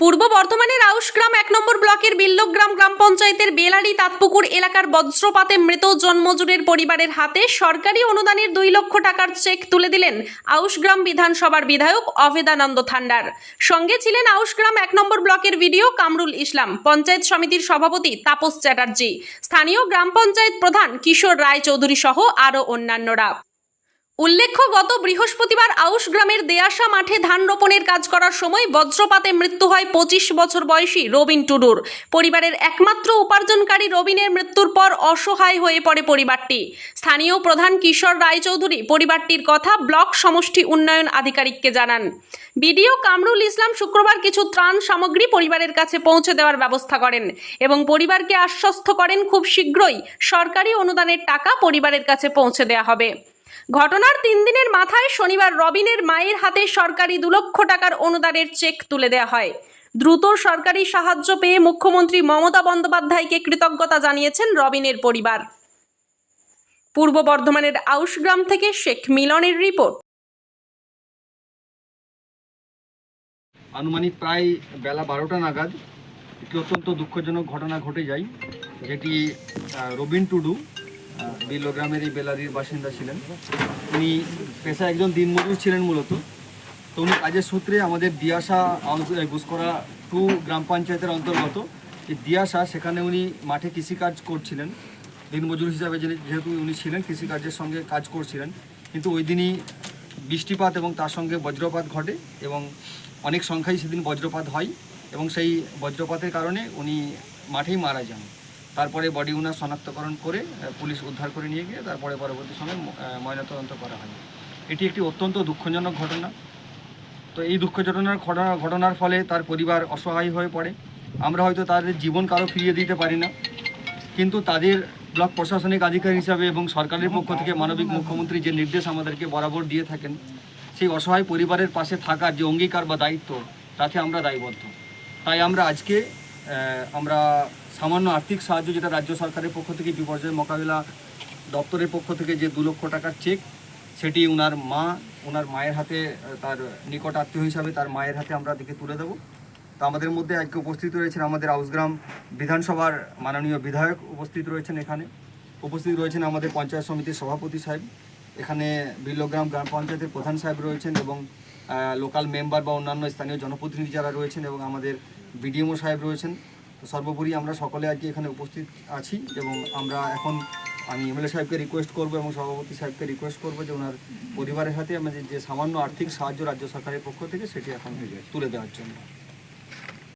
পূর্ব বর্ধমানের আউশগ্রাম এক নম্বর ব্লকের বিল্লগ্রাম গ্রাম পঞ্চায়েতের বেলারি তাঁতপুকুর এলাকার বজ্রপাতে মৃত জন্মজুরের পরিবারের হাতে সরকারি অনুদানের দুই লক্ষ টাকার চেক তুলে দিলেন আউশগ্রাম বিধানসভার বিধায়ক অভেদানন্দ থান্ডার। সঙ্গে ছিলেন আউশগ্রাম এক নম্বর ব্লকের ভিডিও কামরুল ইসলাম, পঞ্চায়েত সমিতির সভাপতি তাপস চ্যাটার্জি, স্থানীয় গ্রাম পঞ্চায়েত প্রধান কিশোর রায় চৌধুরী সহ আরও অন্যান্যরা। উল্লেখ্য, গত বৃহস্পতিবার আউশ গ্রামের দেয়াশা মাঠে ধান রোপণের কাজ করার সময় বজ্রপাতে মৃত্যু হয় পঁচিশ বছর বয়সী রবিন টুডুর। পরিবারের একমাত্র উপার্জনকারী রবিনের মৃত্যুর পর অসহায় হয়ে পড়ে পরিবারটি। স্থানীয় প্রধান কিশোর রায়চৌধুরী পরিবারটির কথা ব্লক সমষ্টি উন্নয়ন আধিকারিককে জানান। বিডিও কামরুল ইসলাম শুক্রবার কিছু ত্রাণ সামগ্রী পরিবারের কাছে পৌঁছে দেওয়ার ব্যবস্থা করেন এবং পরিবারকে আশ্বস্ত করেন খুব শীঘ্রই সরকারি অনুদানের টাকা পরিবারের কাছে পৌঁছে দেওয়া হবে। ঘটনার তিন দিনের মাথায় শনিবার রবিনের মায়ের হাতে সরকারি দু লক্ষ টাকার অনুদানের চেক তুলে দেওয়া হয়। দ্রুত সরকারি সাহায্য পেয়ে মুখ্যমন্ত্রী মমতা বন্দ্যোপাধ্যায়কে কৃতজ্ঞতা জানিয়েছেন রবিনের পরিবার। পূর্ব বর্ধমানের আউশগ্রাম থেকে শেখ মিলনের রিপোর্ট। আনুমানিক প্রায় বেলা বারোটা নাগাদ একটি অত্যন্ত দুঃখজনক ঘটনা ঘটে যায়, যেটি রবিন টুডু বিল্লো গ্রামের এই বেলারির বাসিন্দা ছিলেন। উনি পেশা একজন দিনমজুর ছিলেন মূলত। তো উনি কাজের সূত্রে আমাদের দিয়াশা গুসকরা টু গ্রাম পঞ্চায়েতের অন্তর্গত। এই দিয়াশা, সেখানে উনি মাঠে কৃষিকাজ করছিলেন। দিনমজুর হিসাবে যেহেতু উনি ছিলেন কৃষিকার্যের সঙ্গে কাজ করছিলেন। কিন্তু ওই দিনই বৃষ্টিপাত এবং তার সঙ্গে বজ্রপাত ঘটে এবং অনেক সংখ্যায় সেদিন বজ্রপাত হয় এবং সেই বজ্রপাতের কারণে উনি মাঠেই মারা যান। তারপরে বডি উনার শনাক্তকরণ করে পুলিশ উদ্ধার করে নিয়ে গিয়ে তারপরে পরবর্তী সময় ময়নাতদন্ত করা হয়। এটি একটি অত্যন্ত দুঃখজনক ঘটনা। তো এই দুঃখজনক ঘটনা, ঘটনার ফলে তার পরিবার অসহায় হয়ে পড়ে। আমরা হয়তো তাদের জীবন কারও ফিরিয়ে দিতে পারি না। কিন্তু তাদের ব্লক প্রশাসনিক আধিকারিক হিসাবে এবং সরকারের পক্ষ থেকে মানবিক মুখ্যমন্ত্রী যে নির্দেশ আমাদেরকে বরাবর দিয়ে থাকেন, সেই অসহায় পরিবারের পাশে থাকার যে অঙ্গীকার বা দায়িত্ব, তাতে আমরা দায়বদ্ধ। তাই আমরা আজকে আমরা সামান্য আর্থিক সাহায্য যেটা রাজ্য সরকারের পক্ষ থেকে, বিপর্যয় মোকাবিলা দপ্তরের পক্ষ থেকে যে দু লক্ষ টাকার চেক সেটি ওনার মা ওনার মায়ের হাতে তার নিকট আত্মীয় হিসাবে তার মায়ের হাতে আমরা দিকে তুলে দেবো। তো আমাদের মধ্যে আজকে উপস্থিত রয়েছেন আমাদের আউসগ্রাম বিধানসভার মাননীয় বিধায়ক উপস্থিত রয়েছেন এখানে। উপস্থিত রয়েছেন আমাদের পঞ্চায়েত সমিতির সভাপতি সাহেব। এখানে বিল্লগ্রাম গ্রাম পঞ্চায়েতের প্রধান সাহেব রয়েছেন এবং লোকাল মেম্বার বা অন্যান্য স্থানীয় জনপ্রতিনিধি যারা রয়েছেন এবং আমাদের বিডিএমও সাহেব রয়েছেন তো সর্বোপরি আমরা সকলে আজকে এখানে উপস্থিত আছি এবং আমরা এখন আমি এমএলএ সাহেবকে রিকোয়েস্ট করব এবং সভাপতি সাহেবকে রিকোয়েস্ট করব যে ওনার পরিবারের হাতে আমাদের যে সামান্য আর্থিক সাহায্য রাজ্য সরকারের পক্ষ থেকে সেটি এখন তুলে দেওয়ার জন্য।